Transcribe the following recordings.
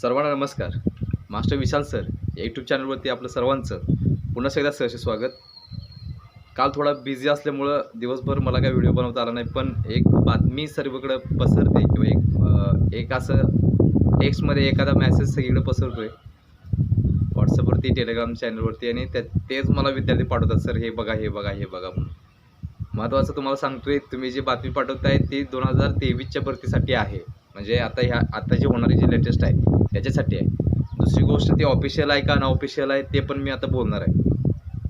सर्वांना नमस्कार. Master Vishal sir या यूट्यूब चॅनलवरती आपलं सर्वांचं पुन्हा एकदा सहर्ष स्वागत. काल थोडा बिझी असल्यामुळं दिवसभर मला काय व्हिडिओ बनवता आला नाही पण एक बातमी सर्वकडं पसरते किंवा एक एक असं टेक्स्टमध्ये एखादा मॅसेज सगळीकडे आहे व्हॉट्सअपवरती टेलिग्राम चॅनलवरती आणि त्या तेच मला विद्यार्थी पाठवतात सर हे बघा हे बघा हे बघा म्हणून. महत्त्वाचं तुम्हाला सांगतोय तुम्ही जी बातमी पाठवताय ती दोन हजार तेवीसच्या भरतीसाठी आहे. म्हणजे आता ह्या आता जी होणारी जी लेटेस्ट आहे त्याच्यासाठी आहे. दुसरी गोष्ट ती ऑफिशियल आहे का अनऑफिशियल आहे ते पण मी आता बोलणार आहे.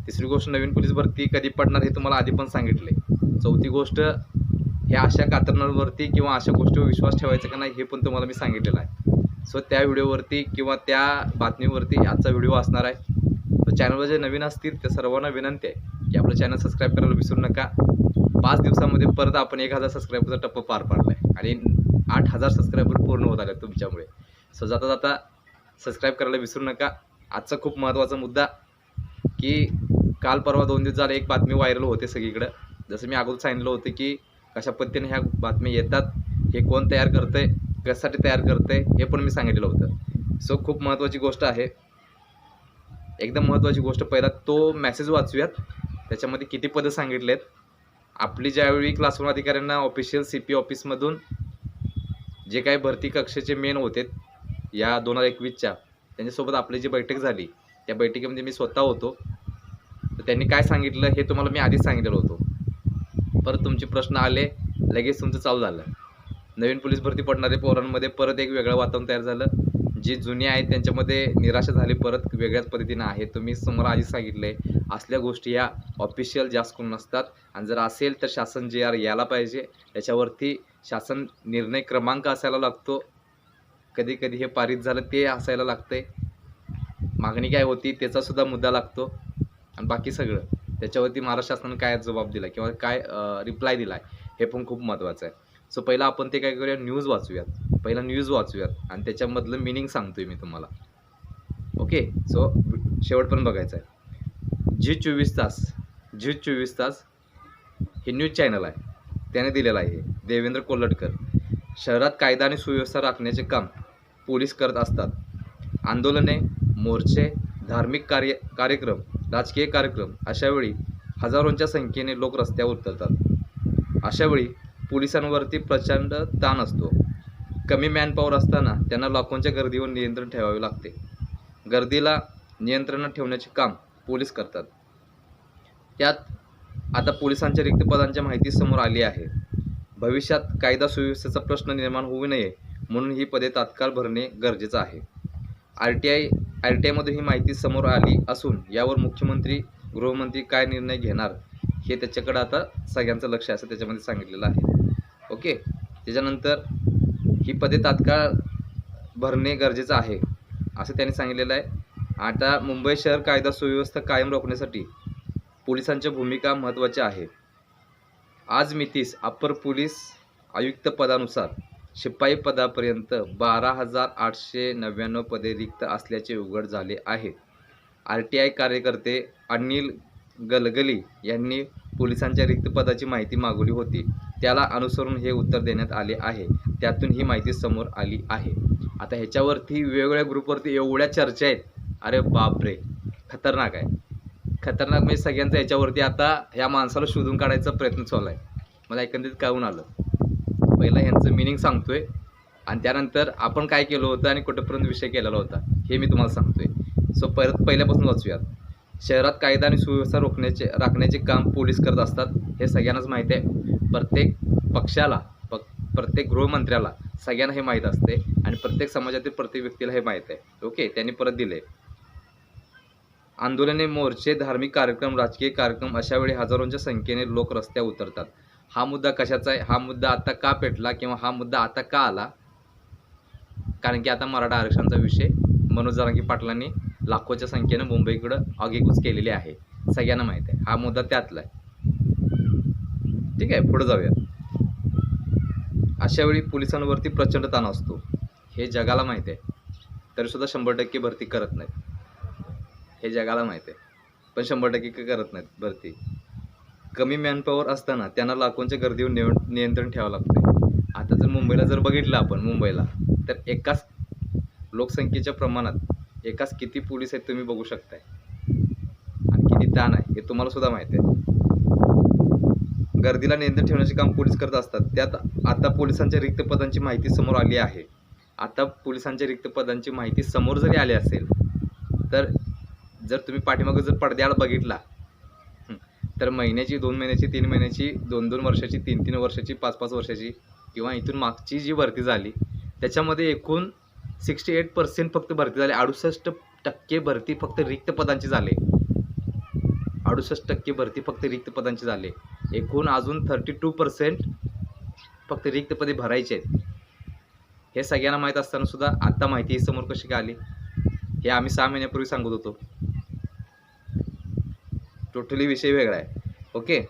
तिसरी गोष्ट नवीन पोलीस भरती कधी पडणार हे तुम्हाला आधी पण सांगितले चौथी गोष्ट ह्या अशा कातरणांवरती किंवा अशा गोष्टीवर विश्वास ठेवायचा का नाही हे पण तुम्हाला मी सांगितलेलं आहे. सो त्या व्हिडिओवरती किंवा त्या बातमीवरती आजचा व्हिडिओ असणार आहे. तर चॅनलवर जे नवीन असतील त्या सर्वांना विनंती आहे की आपलं चॅनल सबस्क्राईब करायला विसरू नका. पाच दिवसामध्ये परत आपण एक हजार सबस्क्रायबरचा टप्पा पार पाडला आहे आणि आठ हजार सबस्क्रायबर पूर्ण होत आले तुमच्यामुळे. सो जाता जाता सबस्क्राईब करायला विसरू नका. आजचा खूप महत्त्वाचा मुद्दा की काल परवा दोन दिवस झाले एक बातमी व्हायरल होते सगळीकडं. जसं मी अगोदर सांगितलं होतं की कशा पद्धतीने ह्या बातम्या येतात हे कोण तयार करतंय कशासाठी तयार करतंय हे पण मी सांगितलेलं होतं. सो खूप महत्त्वाची गोष्ट आहे. एकदम महत्त्वाची गोष्ट पहिला तो मेसेज वाचूयात. त्याच्यामध्ये किती पदं सांगितलेत. आपली ज्यावेळी क्लासरूम अधिकाऱ्यांना ऑफिशियल सी पी ऑफिसमधून जे काही भरती कक्षेचे मेन होते या दोन हजार एकवीसच्या त्यांच्यासोबत आपली जी बैठक झाली त्या बैठकीमध्ये मी स्वतः होतो. तर त्यांनी काय सांगितलं हे तुम्हाला मी आधीच सांगितलेलं होतो. परत तुमचे प्रश्न आले लगेच तुमचं चालू झालं. नवीन पोलीस भरती पडणारे पोरांमध्ये परत एक वेगळं वातावरण तयार झालं. जे जुने आहेत त्यांच्यामध्ये निराशा झाली परत वेगळ्याच पद्धतीनं आहे. तुम्ही समोर आधीच सांगितले असल्या गोष्टी ह्या ऑफिशियल जास्त करून नसतात. आणि जर असेल तर शासन जे आर यायला पाहिजे त्याच्यावरती शासन निर्णय क्रमांक असायला लागतो. कधी कधी हे पारित झालं ते असायला लागतंय. मागणी काय होती त्याचा सुद्धा मुद्दा लागतो. आणि बाकी सगळं. त्याच्यावरती महाराष्ट्र शासनानं काय जबाब दिला किंवा काय रिप्लाय दिला हे पण खूप महत्त्वाचं आहे. सो पहिला आपण ते काय करूया न्यूज वाचूयात. पहिला न्यूज वाचूयात. आणि त्याच्यामधलं मिनिंग सांगतोय मी तुम्हाला. ओके सो शेवट पण बघायचं आहे. झी चोवीस तास झी चोवीस तास हे न्यूज चॅनल आहे. त्याने दिलेलं आहे. हे. देवेंद्र कोल्हटकर. शहरात कायदा आणि सुव्यवस्था राखण्याचे काम. पोलीस करत असतात. आंदोलने मोर्चे धार्मिक कार्य कार्यक्रम राजकीय कार्यक्रम अशावेळी हजारोंच्या संख्येने लोक रस्त्यावर उतरतात. अशावेळी पोलिसांवरती प्रचंड ताण असतो. कमी मॅनपॉवर असताना त्यांना लाखोंच्या गर्दीवर नियंत्रण ठेवावे लागते. गर्दीला नियंत्रणात ठेवण्याचे काम पोलीस करतात. त्यात आता पोलिसांच्या रिक्त पदांच्या माहिती समोर आली आहे. भविष्यात कायदा सुव्यवस्थेचा प्रश्न निर्माण होऊ नये म्हणून ही पदे तात्काळ भरणे गरजेचं आहे. R T I R T आयमधून ही माहिती समोर आली असून यावर मुख्यमंत्री गृहमंत्री काय निर्णय घेणार हे त्याच्याकडं आता सगळ्यांचं लक्ष असं त्याच्यामध्ये सांगितलेलं आहे. ओके? त्याच्यानंतर ही पदे तात्काळ भरणे गरजेचं आहे असं त्यांनी सांगितलेलं आहे. आता मुंबई शहर कायदा सुव्यवस्था कायम रोखण्यासाठी पोलिसांची भूमिका महत्त्वाची आहे. आज मितीस अप्पर पोलीस आयुक्त पदानुसार शिपाई पदापर्यंत बारा हजार आठशे नव्याण्णव पदे रिक्त असल्याचे उघड झाले आहे. आर टी आय कार्यकर्ते अनिल गलगली यांनी पोलिसांच्या रिक्त पदाची माहिती मागवली होती. त्याला अनुसरून हे उत्तर देण्यात आले आहे. त्यातून ही माहिती समोर आली आहे. आता ह्याच्यावरती वेगवेगळ्या ग्रुपवरती एवढ्या चर्चा आहेत. अरे बापरे! खतरनाक आहे. खतरनाक म्हणजे सगळ्यांचं याच्यावरती आता ह्या माणसाला शोधून काढायचा प्रयत्न चालू आहे. मला एकंदरीत कळून आलं. पहिला ह्यांचं मिनिंग सांगतोय. आणि त्यानंतर आपण काय केलं होतं आणि कुठंपर्यंत विषय केलेला होता हे मी तुम्हाला सांगतोय. सो परत पहिल्यापासून वाचूयात. शहरात कायदा आणि सुव्यवस्था रोखण्याचे राखण्याचे काम पोलीस करत असतात हे सगळ्यांनाच माहीत आहे. प्रत्येक पक्षाला प प्रत्येक गृहमंत्र्याला सगळ्यांना हे माहीत असते आणि प्रत्येक समाजातील प्रत्येक व्यक्तीला हे माहीत आहे. ओके त्यांनी परत दिले आंदोलने मोर्चे धार्मिक कार्यक्रम राजकीय कार्यक्रम अशा वेळी हजारोंच्या संख्येने लोक रस्त्यावर उतरतात. हा मुद्दा कशाचा आहे? हा मुद्दा आता का पेटला किंवा हा मुद्दा आता का आला? कारण की आता मराठा आरक्षणाचा विषय मनोज जरांगी पाटलांनी लाखोच्या संख्येनं मुंबईकडं आगेकूच केलेली आहे. सगळ्यांना माहीत आहे. हा मुद्दा त्यातला आहे. ठीक आहे पुढे जाऊया अशा वेळी पोलिसांवरती प्रचंड ताण असतो. हे जगाला माहीत आहे. तरीसुद्धा शंभर टक्के भरती करत नाहीत. हे जगाला माहीत आहे. पण शंभर टक्के करत नाहीत भरती. कमी मॅनपॉवर असताना त्यांना लाखोंच्या गर्दीवर निय नियंत्रण ठेवावं लागते आता जर मुंबईला जर बघितलं आपण मुंबईला तर एकाच लोकसंख्येच्या प्रमाणात एकाच किती पोलीस आहेत तुम्ही बघू शकताय. आणि किती ताण आहे हे तुम्हाला सुद्धा माहिती आहे. गर्दीला नियंत्रण ठेवण्याचे काम पोलीस करत असतात. त्यात आता पोलिसांच्या रिक्त पदांची माहिती समोर आली आहे. आता पोलिसांच्या रिक्त पदांची माहिती समोर जरी आली असेल तर जर तुम्ही पाठीमागं जर पडद्याआड बघितला तर महिन्याची दोन महिन्याची तीन महिन्याची दोन दोन वर्षाची तीन तीन वर्षाची पाच पाच वर्षाची किंवा इथून मागची जी भरती झाली त्याच्यामध्ये एकूण सिक्स्टी एट पर्सेंट फक्त भरती झाली. अडुसष्ट टक्के भरती फक्त रिक्त पदांची झाली. अडुसष्ट टक्के भरती फक्त रिक्त पदांची झाली. एकूण अजून थर्टी टू पर्सेंट फक्त रिक्त पदे भरायचे आहेत. हे सगळ्यांना माहीत असताना सुद्धा आत्ता माहिती ही समोर कशी काय आली हे आम्ही सहा महिन्यापूर्वी सांगत होतो. टोटली विषय वेगळा आहे. ओके?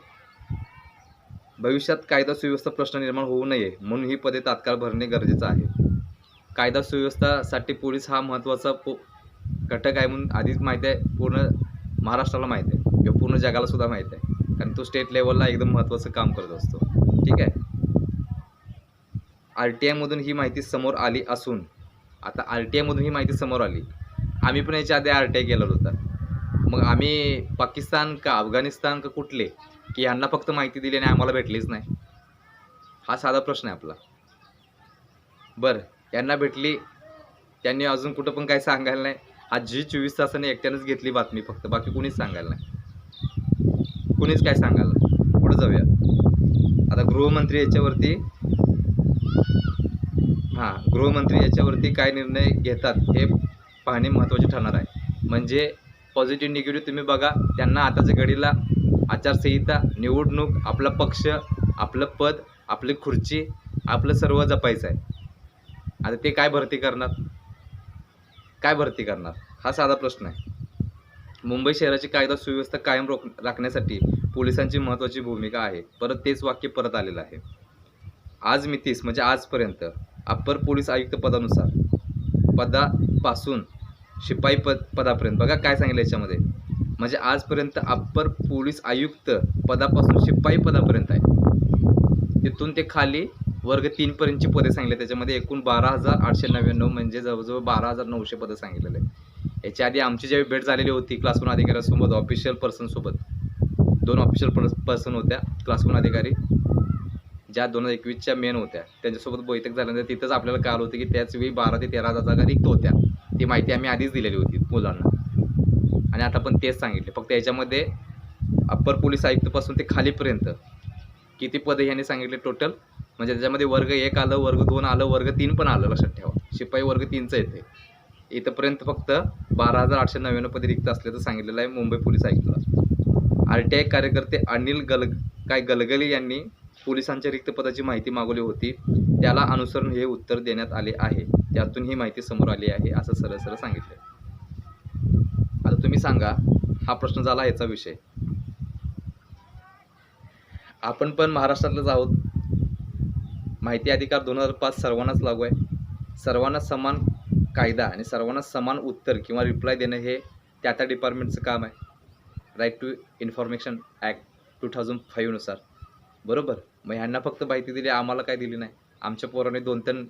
भविष्यात कायदा सुव्यवस्था प्रश्न निर्माण होऊ नये म्हणून ही पदे तात्काळ भरणे गरजेचं आहे. कायदा सुव्यवस्थासाठी पोलीस हा महत्त्वाचा पो घटक आहे म्हणून आधीच माहिती आहे पूर्ण महाराष्ट्राला माहिती आहे. किंवा पूर्ण जगाला सुद्धा माहिती आहे. कारण तो स्टेट लेवलला एकदम महत्त्वाचं काम करत असतो. ठीक आहे? आर टी आयमधून ही माहिती समोर आली असून आता आर टी आयमधून ही माहिती समोर आली. आम्ही पण याच्या आधी आर टी आय केलेला होता. मग आम्ही पाकिस्तान का अफगाणिस्तान का कुठले की यांना फक्त माहिती दिली आणि आम्हाला भेटलीच नाही? हा साधा प्रश्न आहे आपला. बरं यांना भेटली त्यांनी अजून कुठं पण काही सांगायला नाही. आज जी चोवीस तासाने एकट्यानेच घेतली बातमी फक्त बाकी कुणीच सांगायला नाही. कुणीच काय सांगायला नाही. पुढे जाऊया. आता गृहमंत्री याच्यावरती हां गृहमंत्री याच्यावरती काय निर्णय घेतात हे पाहणे महत्त्वाचे ठरणार आहे. म्हणजे पॉझिटिव्ह निगेटिव्ह तुम्ही बघा. त्यांना आताच्या घडीला आचारसंहिता निवडणूक आपला पक्ष आपलं पद आपली खुर्ची आपलं सर्व जपायचं आहे आता ते काय भरती करणार? काय भरती करणार? हा साधा प्रश्न आहे. मुंबई शहराची कायदा सुव्यवस्था कायम रोख राखण्यासाठी पोलिसांची महत्त्वाची भूमिका आहे. परत तेच वाक्य परत आलेलं आहे. आज मितीस म्हणजे आजपर्यंत अप्पर पोलीस आयुक्त पदानुसार पदापासून शिपाई पद पदापर्यंत. बघा काय सांगितलं याच्यामध्ये. म्हणजे आजपर्यंत अप्पर पोलीस आयुक्त पदापासून शिपाई पदापर्यंत आहे. तिथून ते खाली वर्ग तीनपर्यंतची पदे सांगितले. त्याच्यामध्ये एकूण बारा हजार आठशे नव्याण्णव म्हणजे जवळजवळ बारा हजार नऊशे पदं सांगितलेले. याच्या आधी आमची ज्यावेळी भेट झालेली होती क्लासरूम अधिकाऱ्यासोबत ऑफिशियल पर्सनसोबत दोन ऑफिशियल पर्सन होत्या क्लासरूम अधिकारी. ज्या दोन हजार एकवीसच्या मेन होत्या. त्यांच्यासोबत बैठक झाल्यानंतर तिथंच आपल्याला कळलं होतं की त्याच वेळी बारा ते तेरा हजार जागा रिक्त होत्या. ती माहिती आम्ही आधीच दिलेली होती मुलांना. आणि आता पण तेच सांगितले. फक्त याच्यामध्ये अप्पर पोलीस आयुक्तपासून ते खालीपर्यंत किती पदे ह्यांनी सांगितले टोटल म्हणजे त्याच्यामध्ये वर्ग एक आलं वर्ग दोन आलं वर्ग तीन पण आलं लक्षात ठेवा. शिपाई वर्ग तीनचं येते इथंपर्यंत फक्त बारा हजार आठशे नव्याण्णव पदे रिक्त असल्याचं सांगितलेलं आहे मुंबई पोलीस आयुक्तला. आर टी आय कार्यकर्ते अनिल गल काय गलगली यांनी पोलिसांच्या रिक्त पदाची माहिती मागवली होती. त्याला अनुसरून हे उत्तर देण्यात आले आहे. त्यातून ही माहिती समोर आली आहे असं सरळ सरळ सांगितलं. आता तुम्ही सांगा हा प्रश्न झाला याचा विषय. आपण पण महाराष्ट्रातलंच आहोत. माहिती अधिकार दोन हजार पाच सर्वांनाच लागू आहे. सर्वांना समान कायदा आणि सर्वांना समान उत्तर किंवा रिप्लाय देणं हे त्या त्या डिपार्टमेंटचं काम आहे. Right to information act two thousand फाईव्हनुसार बरोबर. मग ह्यांना फक्त माहिती दिली आम्हाला काय दिली नाही. आमच्या पोराने दोन तीन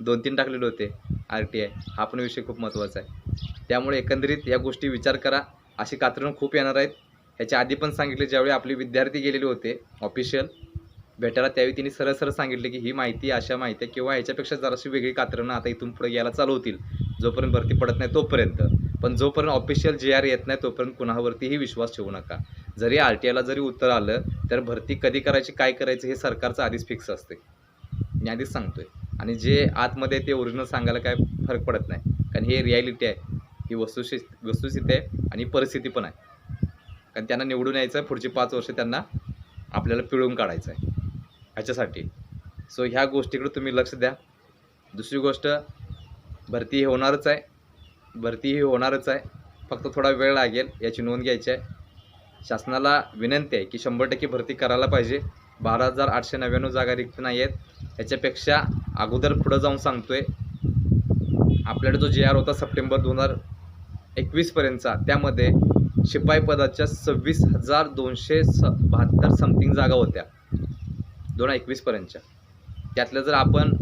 दोन तीन टाकलेले होते आर टी आय हा पण विषय खूप महत्त्वाचा आहे. त्यामुळे एकंदरीत या गोष्टी विचार करा. अशी कात्रणं खूप येणार आहेत. ह्याच्या आधी पण सांगितले ज्यावेळी आपले विद्यार्थी गेलेले होते ऑफिशियल भेटायला त्यावेळी तिने सरळ सरळ सांगितले की ही माहिती अशा माहिती आहे किंवा ह्याच्यापेक्षा जराशी वेगळी कात्रणं आता इथून पुढे यायला चालू होतील. जोपर्यंत भरती पडत नाही तोपर्यंत. पण जोपर्यंत ऑफिशियल जे आर येत नाही तोपर्यंत कुणावरतीही विश्वास ठेवू नका. जरी आर टी आयला जरी उत्तर आलं तर भरती कधी करायची काय करायचं हे सरकारचं आधीच फिक्स असते. मी आधीच सांगतोय. आणि जे आतमध्ये आहे ते ओरिजिनल सांगायला काय फरक पडत नाही. कारण हे रियालिटी आहे. ही वस्तुस्थित वस्तुस्थिती आहे आणि परिस्थिती पण आहे. कारण त्यांना निवडून यायचं आहे पुढची पाच वर्ष त्यांना आपल्याला पिळून काढायचं आहे. ह्याच्यासाठी. सो ह्या गोष्टीकडे तुम्ही लक्ष द्या. दुसरी गोष्ट भरती ही होणारच आहे. भरती ही होणारच आहे. फक्त थोडा वेळ लागेल याची नोंद घ्यायची आहे. शासनाला विनंती आहे की शंभर टक्के भरती करायला पाहिजे. बारा हजार आठशे नव्याण्णव जागा रिक्त नाही आहेत. याच्यापेक्षा अगोदर पुढं जाऊन सांगतोय आपल्याकडे जो जे आर होता सप्टेंबर दोन हजार एकवीसपर्यंतचा त्यामध्ये शिपाई पदाच्या सव्वीस हजार दोनशे स बहात्तर समथिंग जागा होत्या. दोन हजार एकवीसपर्यंतच्या त्यातल्या जर आपण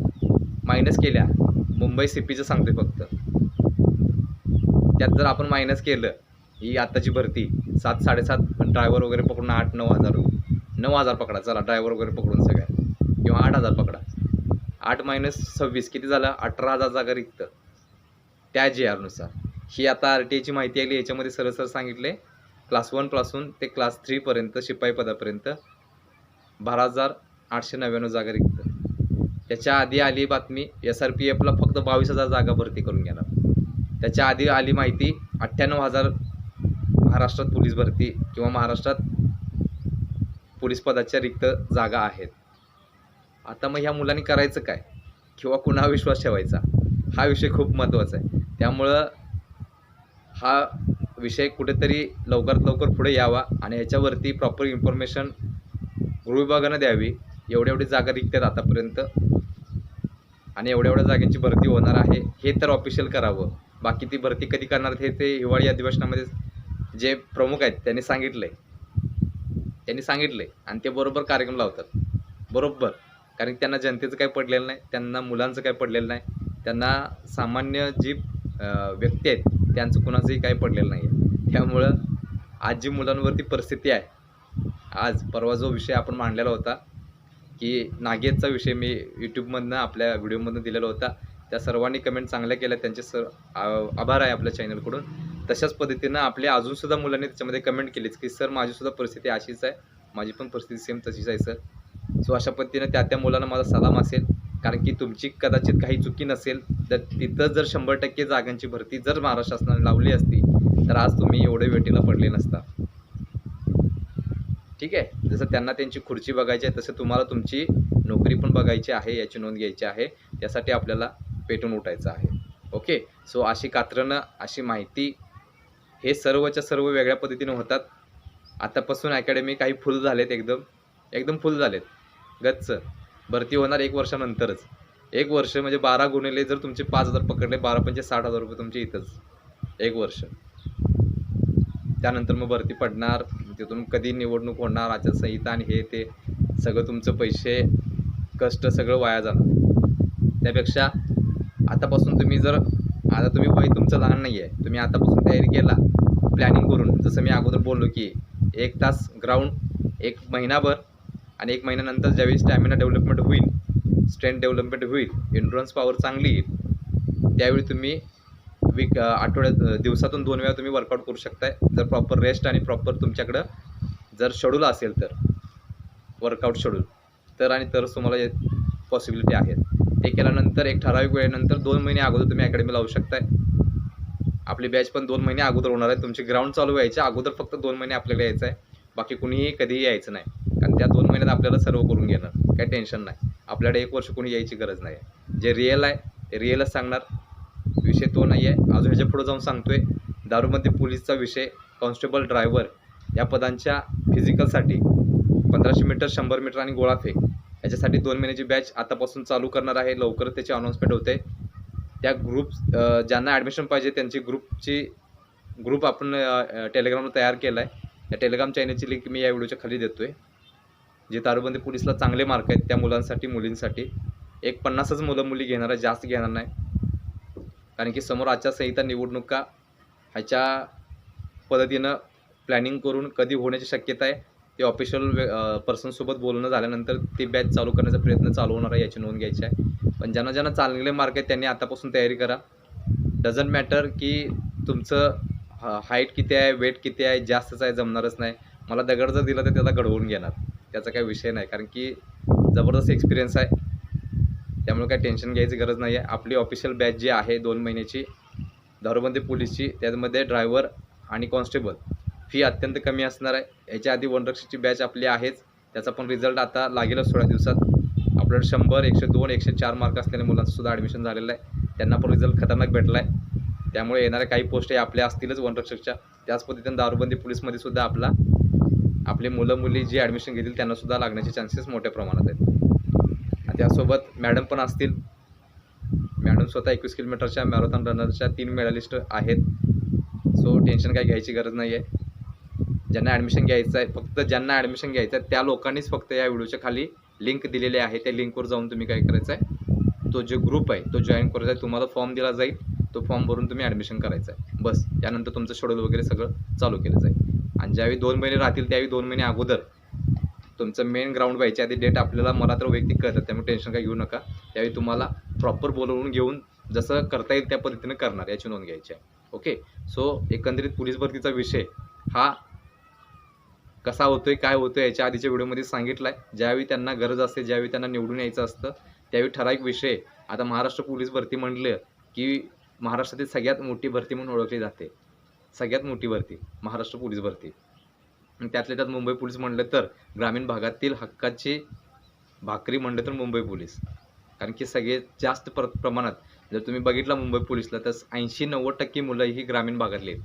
मायनस केल्या मुंबई मुंबई सी पीचं सांगतोय फक्त. त्यात जर आपण मायनस केलं ही आत्ताची भरती सात साडेसात ड्रायव्हर वगैरे पकडून आठ नऊ हजार नऊ हजार पकडा चला ड्रायव्हर वगैरे पकडून सगळ्या किंवा आठ हजार पकडा. आठ मायनस सव्वीस किती झालं? अठरा हजार जागा रिक्त त्या जी आरनुसार ही आता आर टी आयची माहिती आली याच्यामध्ये सरळ सर सांगितले क्लास वनपासून ते क्लास थ्रीपर्यंत शिपाई पदापर्यंत बारा हजार आठशे नव्याण्णव जागा रिक्त. त्याच्या आधी आली बातमी एस आर पी एफला फक्त बावीस हजार जागा भरती करून घेणार. त्याच्या आधी आली माहिती अठ्ठ्याण्णव हजार महाराष्ट्रात पोलीस भरती किंवा महाराष्ट्रात पोलीस पदाच्या रिक्त जागा आहेत. आता मग ह्या मुलांनी करायचं काय? किंवा कुणावर विश्वास ठेवायचा? हा विषय खूप महत्त्वाचा आहे. त्यामुळं हा विषय कुठेतरी लवकरात लवकर पुढे यावा आणि याच्यावरती प्रॉपर इन्फॉर्मेशन गृहविभागानं द्यावी. एवढ्या एवढी जागा रिक्त आहेत आतापर्यंत. आणि एवढ्या एवढ्या जागेची भरती होणार आहे हे तर ऑफिशियल करावं. बाकी ती भरती कधी करणार हे ते हिवाळी अधिवेशनामध्ये जे प्रमुख आहेत त्यांनी सांगितलं आहे त्यांनी सांगितलं आहे आणि ते बरोबर कार्यक्रम लावतात. बरोबर. कारण की त्यांना जनतेचं काही पडलेलं नाही त्यांना मुलांचं काही पडलेलं नाही. त्यांना सामान्य जी व्यक्ती आहेत त्यांचं कुणाचंही काही पडलेलं नाही आहे त्यामुळं आज जी मुलांवरती परिस्थिती आहे आज परवा जो विषय आपण मांडलेला होता की नागेशचा विषय मी यूट्यूबमधनं आपल्या व्हिडिओमधनं दिलेला होता. त्या सर्वांनी कमेंट चांगल्या केल्या. त्यांचे सर आभार आहे आपल्या चॅनलकडून तशाच पद्धतीनं आपल्या अजूनसुद्धा मुलांनी त्याच्यामध्ये कमेंट केलीच की सर माझीसुद्धा परिस्थिती अशीच आहे. माझी पण परिस्थिती सेम तशीच आहे सर. सो अशा पद्धतीनं त्या त्या मुलांना माझा सलाम असेल. कारण की तुमची कदाचित काही चुकी नसेल तर तिथं जर शंभर टक्के जागांची भरती जर महाराष्ट्र शासनाने लावली असती तर आज तुम्ही एवढे वेटीला पडले नसता. ठीक आहे? जसं त्यांना त्यांची खुर्ची बघायची आहे तसं तुम्हाला तुमची नोकरी पण बघायची आहे याची नोंद घ्यायची आहे. त्यासाठी आपल्याला पेटून उठायचं आहे. ओके सो अशी कात्रणं अशी माहिती हे सर्वच्या सर्व वेगळ्या पद्धतीने होतात. आतापासून अकॅडमी काही फुल झालेत एकदम. एकदम फुल झालेत. गच्च. भरती होणार एक वर्षानंतरच. एक वर्ष म्हणजे बारा गुणिले जर तुमचे पाच हजार पकडले बारा पंचे साठ हजार रुपये तुमचे इथंच. एक वर्ष. त्यानंतर मग भरती पडणार. तिथून कधी निवडणूक होणार आचारसंहिता आणि हे ते सगळं तुमचं पैसे कष्ट सगळं वाया जाणार. त्यापेक्षा आतापासून तुम्ही जर आता तुम्ही वय तुमचं लहान नाही आहे तुम्ही आतापासून तयारी केला. प्लॅनिंग करून जसं मी अगोदर बोललो की एक तास ग्राउंड एक महिनाभर आणि एक महिन्यानंतर ज्यावेळी स्टॅमिना डेव्हलपमेंट होईल स्ट्रेंथ डेव्हलपमेंट होईल एन्ड्रन्स पॉवर चांगली येईल त्यावेळी तुम्ही वीक आठवड्यात दिवसातून दोन वेळा तुम्ही वर्कआउट करू शकताय. जर प्रॉपर रेस्ट आणि प्रॉपर तुमच्याकडं जर शेड्यूल असेल तर वर्कआउट शेड्यूल तर आणि तरच तुम्हाला पॉसिबिलिटी आहेत ते केल्यानंतर एक ठराविक वेळेनंतर दोन महिने अगोदर तुम्ही अकॅडमी लावू शकताय. आपली बॅच पण दोन महिने अगोदर होणार आहे. तुमचे ग्राउंड चालू व्हायचे. अगोदर फक्त दोन महिने आपल्याला यायचं आहे. बाकी कुणीही कधीही यायचं नाही. कारण त्या दोन महिन्यात आपल्याला सर्व करून घेणार. काही टेन्शन नाही. आपल्याकडे एक वर्ष कोणी यायची गरज नाही. आहे जे रिअल आहे ते रिअलच सांगणार. विषय तो नाही आहे. अजून ह्याच्या पुढे जाऊन सांगतोय. दारूमध्ये पोलीसचा विषय कॉन्स्टेबल ड्रायव्हर या पदांच्या फिजिकलसाठी पंधराशे मीटर शंभर मीटर आणि गोळाफेक याच्यासाठी दोन महिन्याची बॅच आतापासून चालू करणार आहे. लवकरच त्याची अनाऊन्समेंट होते. त्या ग्रुप ज्यांना ॲडमिशन पाहिजे त्यांची ग्रुपची ग्रुप आपण टेलिग्रामला तयार केला आहे त्या टेलिग्राम चॅनलची लिंक मी या व्हिडिओच्या खाली देतो आहे जे दारूबंदी पोलिसला चांगले मार्क आहेत त्या मुलांसाठी मुलींसाठी. एक पन्नासच मुलं मुली घेणार आहे जास्त घेणार नाही. कारण की समोर आचारसंहिता निवडणुका ह्याच्या पद्धतीनं प्लॅनिंग करून कधी होण्याची शक्यता आहे ते ऑफिशियल पर्सनसोबत बोलणं झाल्यानंतर ती बॅच चालू करण्याचा प्रयत्न चालू होणार आहे याची नोंद घ्यायची आहे. पण ज्यांना ज्यांना चांगले मार्क आहेत त्यांनी आतापासून तयारी करा. डझंट मॅटर की तुमचं हाईट किती आहे वेट किती आहे जास्तच आहे जमणारच नाही. मला दगड जर दिला तर त्याला घडवून घेणार. त्याचा काही विषय नाही. कारण की जबरदस्त एक्सपिरियन्स आहे. त्यामुळे काही टेन्शन घ्यायची गरज नाही आहे आपली ऑफिशियल बॅच जी आहे दोन महिन्याची दारूबंदी पोलीसची त्यामध्ये ड्रायव्हर आणि कॉन्स्टेबल फी अत्यंत कमी असणार आहे. याच्या आधी वनरक्षकची बॅच आपली आहेच. त्याचा पण रिझल्ट आता लागेलच थोड्या दिवसात. आपल्याकडे शंभर एकशे दोन एकशे चार मार्क असलेल्या मुलांचं सुद्धा ॲडमिशन झालेलं आहे. त्यांना पण रिझल्ट खतरनाक भेटला आहे त्यामुळे येणाऱ्या काही पोस्ट आपल्या असतीलच वनरक्षकच्या. त्याच पद्धतीने दारूबंदी पोलीसमध्ये सुद्धा आपला आपले मुलं मुली जी ॲडमिशन घेतील त्यांनासुद्धा लागण्याचे चान्सेस मोठ्या प्रमाणात आहेत. त्यासोबत मॅडम पण असतील. मॅडम स्वतः एकवीस किलोमीटरच्या मॅरेथॉन रनरच्या तीन मेडलिस्ट आहेत. सो टेन्शन काही घ्यायची गरज नाही आहे ज्यांना ॲडमिशन घ्यायचं आहे फक्त ज्यांना ॲडमिशन घ्यायचं आहे त्या लोकांनीच फक्त या व्हिडिओच्या खाली लिंक दिलेली आहे त्या लिंकवर जाऊन तुम्ही काय करायचं आहे तो जो ग्रुप आहे तो जॉईन करायचा आहे तुम्हाला फॉर्म दिला जाईल तो फॉर्म भरून तुम्ही ॲडमिशन करायचं आहे बस त्यानंतर तुमचं शेड्यूल वगैरे सगळं चालू केलं जाईल. आणि ज्यावेळी दोन महिने राहतील त्यावेळी दोन महिने अगोदर तुमचं मेन ग्राउंड व्हायच्या आधी डेट आपल्याला मला तर वैयक्तिक कळतात त्यामुळे टेन्शन काही घेऊ नका. त्यावेळी तुम्हाला प्रॉपर बोलवून घेऊन जसं करता येईल त्या पद्धतीनं करणार याची नोंद घ्यायची आहे. ओके सो एकंदरीत पोलीस भरतीचा विषय हा कसा होतोय काय होतोय याच्या आधीच्या व्हिडिओमध्ये सांगितलं आहे ज्यावेळी त्यांना गरज असते ज्यावेळी त्यांना निवडून यायचं असतं त्यावेळी ठराविक विषय. आता महाराष्ट्र पोलीस भरती म्हणलं की महाराष्ट्रातील सगळ्यात मोठी भरती म्हणून ओळखली जाते. सगळ्यात मोठी भरती महाराष्ट्र पोलीस भरती. आणि त्यातल्या त्यात मुंबई पोलीस म्हणलं तर ग्रामीण भागातील हक्काची भाकरी म्हणलं तर मुंबई पोलीस. कारण की सगळे जास्त प्र प्रमाणात जर तुम्ही बघितलं मुंबई पोलीसला तर ऐंशी नव्वद टक्के मुलं ही ग्रामीण भागातली आहेत.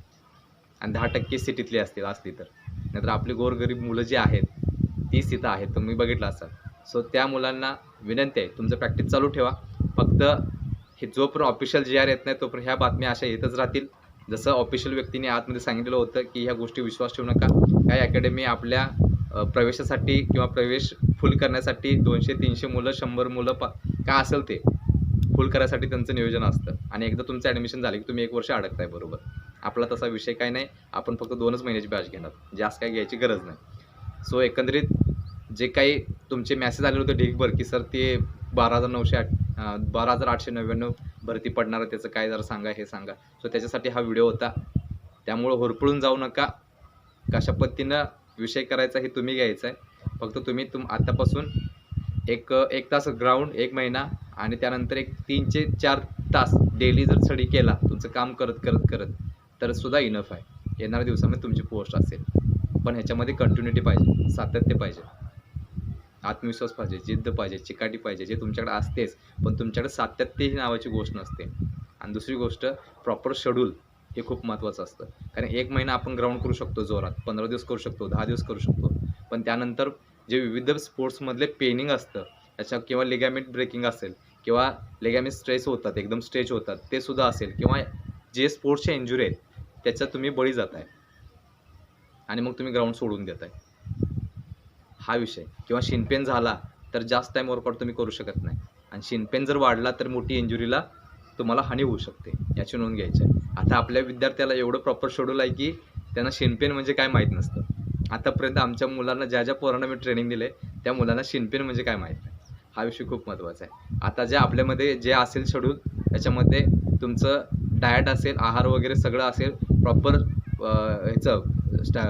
आणि दहा टक्के सिटीतली असतील असली तर. नाहीतर आपली गोरगरीब मुलं जी आहेत तीच तिथं आहेत. तुम्ही बघितलं असाल. सो त्या मुलांना विनंती आहे तुमचं प्रॅक्टिस चालू ठेवा. फक्त हे जोपर्यंत ऑफिशियल जी आर येत नाही तोपर्यंत ह्या बातम्या अशा येतच राहतील. जसं ऑफिशियल व्यक्तीने आतमध्ये सांगितलेलं होतं की ह्या गोष्टी विश्वास ठेवू नका. काही अकॅडमी आपल्या प्रवेशासाठी किंवा प्रवेश फुल करण्यासाठी दोनशे तीनशे मुलं शंभर मुलं पा काय असेल ते फुल करायसाठी त्यांचं नियोजन असतं. आणि एकदा तुमचं ॲडमिशन झालं की तुम्ही एक वर्ष अडकताय बरोबर. आपला तसा विषय काय नाही. आपण फक्त दोनच महिन्याची बॅच घेणार. जास्त काय घ्यायची गरज नाही. सो एकंदरीत जे काही तुमचे मॅसेज आले होते ढीकभर की सर ते बारा हजार नऊशे आठ बारा हजार आठशे नव्याण्णव भरती पडणार आहे, त्याचं काय जरा सांगा हे सांगा. सो त्याच्यासाठी हा व्हिडिओ होता. त्यामुळं होरपळून जाऊ नका. कशा पद्धतीनं विषय करायचा हे तुम्ही घ्यायचं आहे फक्त तुम्ही तुम आत्तापासून एक एक तास ग्राउंड एक महिना आणि त्यानंतर एक तीनचे चार तास डेली जर स्टडी केला तुमचं काम करत करत करत. तर सुद्धा इनफ आहे. येणाऱ्या दिवसामध्ये तुमची पोस्ट असेल. पण ह्याच्यामध्ये कंटिन्युटी पाहिजे सातत्य पाहिजे. आत्मविश्वास पाहिजे जिद्द पाहिजे चिकाटी पाहिजे जे तुमच्याकडे असतेच पण तुमच्याकडे सातत्य ही नावाची गोष्ट नसते. आणि दुसरी गोष्ट प्रॉपर शेड्यूल हे खूप महत्त्वाचं असतं. कारण एक महिना आपण ग्राउंड करू शकतो जोरात पंधरा दिवस करू शकतो दहा दिवस करू शकतो. पण त्यानंतर जे विविध स्पोर्ट्समधले पेनिंग असतं त्याच्या किंवा लिगॅमेंट ब्रेकिंग असेल किंवा लेगॅमेंट स्ट्रेस होतात एकदम स्ट्रेच होतात ते सुद्धा असेल. किंवा जे स्पोर्ट्सचे इंजुरी आहेत त्याचा तुम्ही बळी जाताय. आणि मग तुम्ही ग्राउंड सोडून देताय. हा विषय. किंवा शिनपेन झाला तर जास्त टाईम वर्कआउट तुम्ही करू शकत नाही. आणि शिनपेन जर वाढला तर मोठी इंजुरीला तुम्हाला हानी होऊ शकते. याची नोंद घ्यायची आहे. आता आपल्या विद्यार्थ्याला एवढं प्रॉपर शेड्यूल आहे की त्यांना शिनपेन म्हणजे काय माहीत नसतं. आतापर्यंत आमच्या मुलांना ज्या ज्या पोरांना मी ट्रेनिंग दिले त्या मुलांना शिनपेन म्हणजे काय माहीत नाही. हा विषय खूप महत्त्वाचा आहे. आता जे आपल्यामध्ये जे असेल शेड्यूल त्याच्यामध्ये तुमचं डायट असेल आहार वगैरे सगळं असेल प्रॉपर ह्याचं स्टा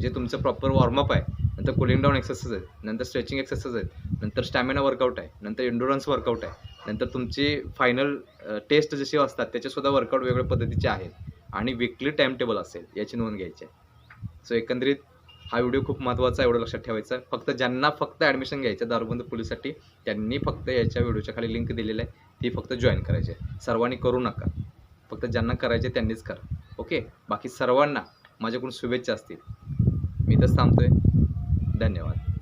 जे तुमचं प्रॉपर वॉर्मअप आहे नंतर कुलिंग डाऊन एक्सरसाइज आहेत नंतर स्ट्रेचिंग एक्सरसाइज आहेत नंतर स्टॅमिना वर्कआउट आहे नंतर एन्डुरन्स वर्कआउट आहे नंतर तुमची फायनल टेस्ट जशी असतात त्याचेसुद्धा वर्कआउट वेगवेगळ्या पद्धतीचे आहेत आणि विकली टाइम टेबल असेल याची नोंद घ्यायची आहे. सो एकंदरीत हा व्हिडिओ खूप महत्त्वाचा आहे एवढं लक्षात ठेवायचा. आहे फक्त ज्यांना फक्त ॲडमिशन घ्यायचं आहे दारूबंद पोलीससाठी त्यांनी फक्त याच्या व्हिडिओच्या खाली लिंक दिलेली आहे ती फक्त जॉईन करायची आहे. सर्वांनी करू नका. फक्त ज्यांना करायचे त्यांनीच करा. ओके बाकी सर्वांना माझ्याकडून शुभेच्छा असतील. मी तर थांबतो आहे धन्यवाद.